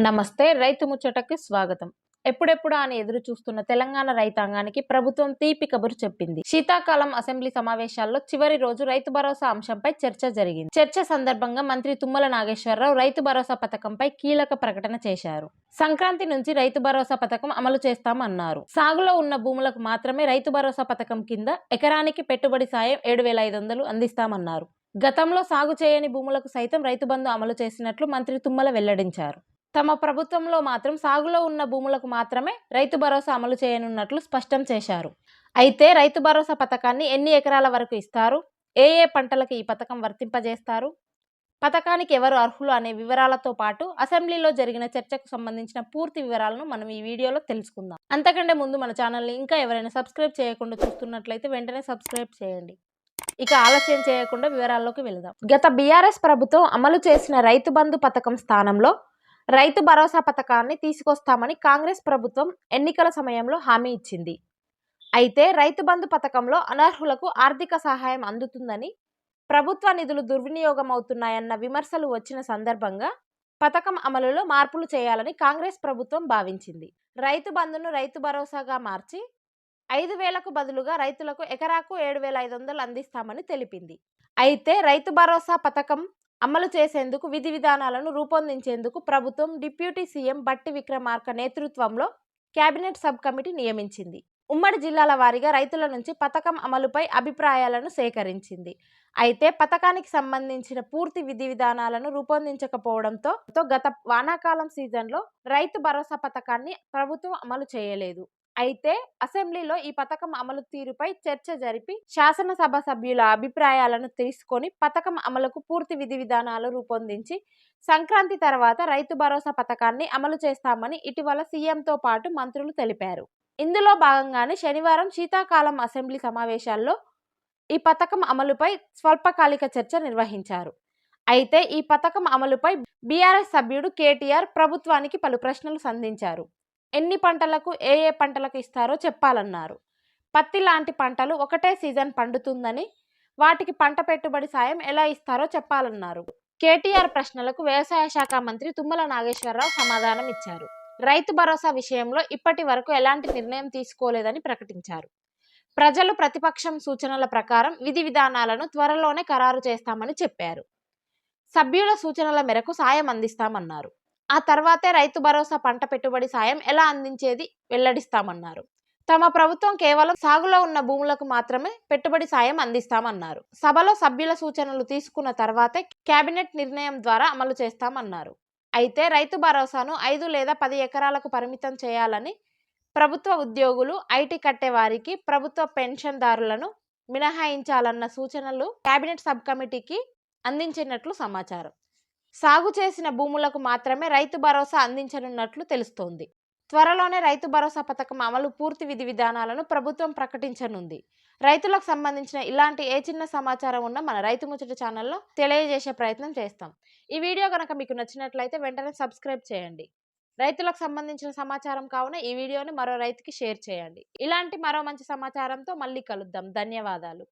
నమస్తే రైతు ముచ్చటకి స్వాగతం. ఎప్పుడెప్పుడు అని ఎదురు చూస్తున్న తెలంగాణ రైతాంగానికి ప్రభుత్వం తీపి కబురు చెప్పింది. శీతాకాలం అసెంబ్లీ సమావేశాల్లో చివరి రోజు రైతు భరోసా అంశంపై చర్చ జరిగింది. చర్చ సందర్భంగా మంత్రి తుమ్మల నాగేశ్వరరావు రైతు భరోసా పథకంపై కీలక ప్రకటన చేశారు. సంక్రాంతి నుంచి రైతు భరోసా పథకం అమలు చేస్తామన్నారు. సాగులో ఉన్న భూములకు మాత్రమే రైతు భరోసా పథకం కింద ఎకరానికి పెట్టుబడి సాయం ఏడు వేల ఐదు వందలు అందిస్తామన్నారు. గతంలో సాగు చేయని భూములకు సైతం రైతు బంధు అమలు చేసినట్లు మంత్రి తుమ్మల వెల్లడించారు. తమ ప్రభుత్వంలో మాత్రం సాగులో ఉన్న భూములకు మాత్రమే రైతు భరోసా అమలు చేయనున్నట్లు స్పష్టం చేశారు. అయితే రైతు భరోసా పథకాన్ని ఎన్ని ఎకరాల వరకు ఇస్తారు? ఏ ఏ పంటలకు ఈ పథకం వర్తింపజేస్తారు? పథకానికి ఎవరు అర్హులు అనే వివరాలతో పాటు అసెంబ్లీలో జరిగిన చర్చకు సంబంధించిన పూర్తి వివరాలను మనం ఈ వీడియోలో తెలుసుకుందాం. అంతకంటే ముందు మన ఛానల్ని ఇంకా ఎవరైనా సబ్స్క్రైబ్ చేయకుండా చూస్తున్నట్లయితే వెంటనే సబ్స్క్రైబ్ చేయండి. ఇక ఆలస్యం చేయకుండా వివరాల్లోకి వెళదాం. గత బీఆర్ఎస్ ప్రభుత్వం అమలు చేసిన రైతు బంధు పథకం స్థానంలో రైతు భరోసా పథకాన్ని తీసుకొస్తామని కాంగ్రెస్ ప్రభుత్వం ఎన్నికల సమయంలో హామీ ఇచ్చింది. అయితే రైతు బంధు పథకంలో అనర్హులకు ఆర్థిక సహాయం అందుతుందని ప్రభుత్వ నిధులు దుర్వినియోగం అవుతున్నాయన్న విమర్శలు వచ్చిన సందర్భంగా పథకం అమలులో మార్పులు చేయాలని కాంగ్రెస్ ప్రభుత్వం భావించింది. రైతు బంధును రైతు భరోసాగా మార్చి ఐదు వేలకు బదులుగా రైతులకు ఎకరాకు ఏడు వేల ఐదు వందలు అందిస్తామని తెలిపింది. అయితే రైతు భరోసా పథకం అమలు చేసేందుకు విధి విధానాలను రూపొందించేందుకు ప్రభుత్వం డిప్యూటీ సీఎం బట్టి విక్రమార్క నేతృత్వంలో కేబినెట్ సబ్ కమిటీ నియమించింది. ఉమ్మడి జిల్లాల వారీగా రైతుల నుంచి పథకం అమలుపై అభిప్రాయాలను సేకరించింది. అయితే పథకానికి సంబంధించిన పూర్తి విధి విధానాలను రూపొందించకపోవడంతో తో గత వానాకాలం సీజన్లో రైతు భరోసా పథకాన్ని ప్రభుత్వం అమలు చేయలేదు. అయితే అసెంబ్లీలో ఈ పథకం అమలు తీరుపై చర్చ జరిపి శాసనసభ సభ్యుల అభిప్రాయాలను తీసుకొని పథకం అమలుకు పూర్తి విధి విధానాలు రూపొందించి సంక్రాంతి తర్వాత రైతు భరోసా పథకాన్ని అమలు చేస్తామని ఇటీవల సీఎంతో పాటు మంత్రులు తెలిపారు. ఇందులో భాగంగానే శనివారం శీతాకాలం అసెంబ్లీ సమావేశాల్లో ఈ పథకం అమలుపై స్వల్పకాలిక చర్చ నిర్వహించారు. అయితే ఈ పథకం అమలుపై బీఆర్ఎస్ సభ్యుడు కేటీఆర్ ప్రభుత్వానికి పలు ప్రశ్నలు సంధించారు. ఎన్ని పంటలకు ఏ ఏ పంటలకు ఇస్తారో చెప్పాలన్నారు. పత్తి లాంటి పంటలు ఒకటే సీజన్ పండుతుందని వాటికి పంట పెట్టుబడి సాయం ఎలా ఇస్తారో చెప్పాలన్నారు. కేటీఆర్ ప్రశ్నలకు వ్యవసాయ శాఖ మంత్రి తుమ్మల నాగేశ్వరరావు సమాధానం ఇచ్చారు. రైతు భరోసా విషయంలో ఇప్పటి వరకు ఎలాంటి నిర్ణయం తీసుకోలేదని ప్రకటించారు. ప్రజలు ప్రతిపక్షం సూచనల ప్రకారం విధి విధానాలను త్వరలోనే ఖరారు చేస్తామని చెప్పారు. సభ్యుల సూచనల మేరకు సాయం అందిస్తామన్నారు. ఆ తర్వాతే రైతు భరోసా పంట పెట్టుబడి సాయం ఎలా అందించేది వెల్లడిస్తామన్నారు. తమ ప్రభుత్వం కేవలం సాగులో ఉన్న భూములకు మాత్రమే పెట్టుబడి సాయం అందిస్తామన్నారు. సభలో సభ్యుల సూచనలు తీసుకున్న తర్వాతే కేబినెట్ నిర్ణయం ద్వారా అమలు చేస్తామన్నారు. అయితే రైతు భరోసాను ఐదు లేదా పది ఎకరాలకు పరిమితం చేయాలని ప్రభుత్వ ఉద్యోగులు ఐటీ కట్టే వారికి ప్రభుత్వ పెన్షన్దారులను మినహాయించాలన్న సూచనలు కేబినెట్ సబ్ కమిటీకి అందించినట్లు సమాచారం. సాగు చేసిన భూములకు మాత్రమే రైతు భరోసా అందించనున్నట్లు తెలుస్తోంది. త్వరలోనే రైతు భరోసా పథకం అమలు పూర్తి విధి విధానాలను ప్రభుత్వం ప్రకటించనుంది. రైతులకు సంబంధించిన ఇలాంటి ఏ చిన్న సమాచారం ఉన్నా మన రైతు ముచ్చట ఛానల్లో తెలియజేసే ప్రయత్నం చేస్తాం. ఈ వీడియో కనుక మీకు నచ్చినట్లయితే వెంటనే సబ్స్క్రైబ్ చేయండి. రైతులకు సంబంధించిన సమాచారం కావున ఈ వీడియోని మరో రైతుకి షేర్ చేయండి. ఇలాంటి మరో మంచి సమాచారంతో మళ్ళీ కలుద్దాం. ధన్యవాదాలు.